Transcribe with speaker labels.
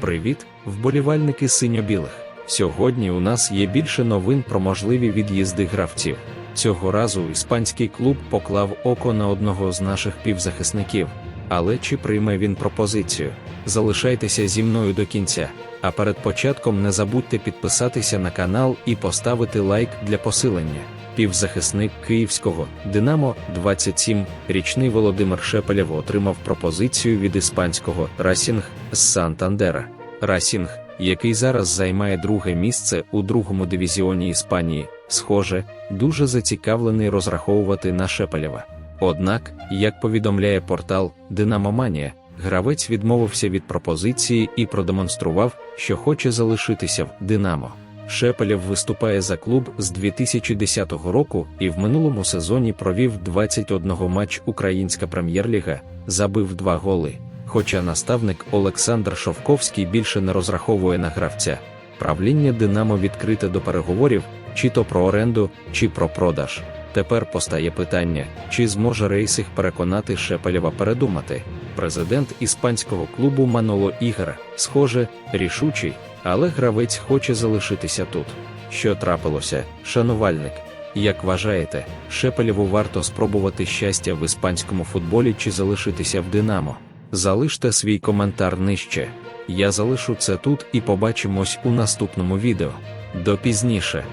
Speaker 1: Привіт, вболівальники синьо-білих. Сьогодні у нас є більше новин про можливі від'їзди гравців. Цього разу іспанський клуб поклав око на одного з наших півзахисників. Але чи прийме він пропозицію? Залишайтеся зі мною до кінця. А перед початком не забудьте підписатися на канал і поставити лайк для посилення. Півзахисник київського Динамо 27 річний Володимир Шепелєв отримав пропозицію від іспанського Расінг з Сантандера. Расінг, який зараз займає друге місце у другому дивізіоні Іспанії, схоже, дуже зацікавлений розраховувати на Шепелєва. Однак, як повідомляє портал Динамоманія, гравець відмовився від пропозиції і продемонстрував, що хоче залишитися в Динамо. Шепелєв виступає за клуб з 2010 року і в минулому сезоні провів 21 матч Українська прем'єр-ліга, забив два голи. Хоча наставник Олександр Шовковський більше не розраховує на гравця, правління Динамо відкрите до переговорів, чи то про оренду, чи про продаж. Тепер постає питання, чи зможе Рейсих переконати Шепелєва передумати. Президент іспанського клубу Маноло Ігор, схоже, рішучий, але гравець хоче залишитися тут. Що трапилося, шанувальник? Як вважаєте, Шепелєву варто спробувати щастя в іспанському футболі чи залишитися в Динамо? Залиште свій коментар нижче. Я залишу це тут і побачимось у наступному відео. До пізніше.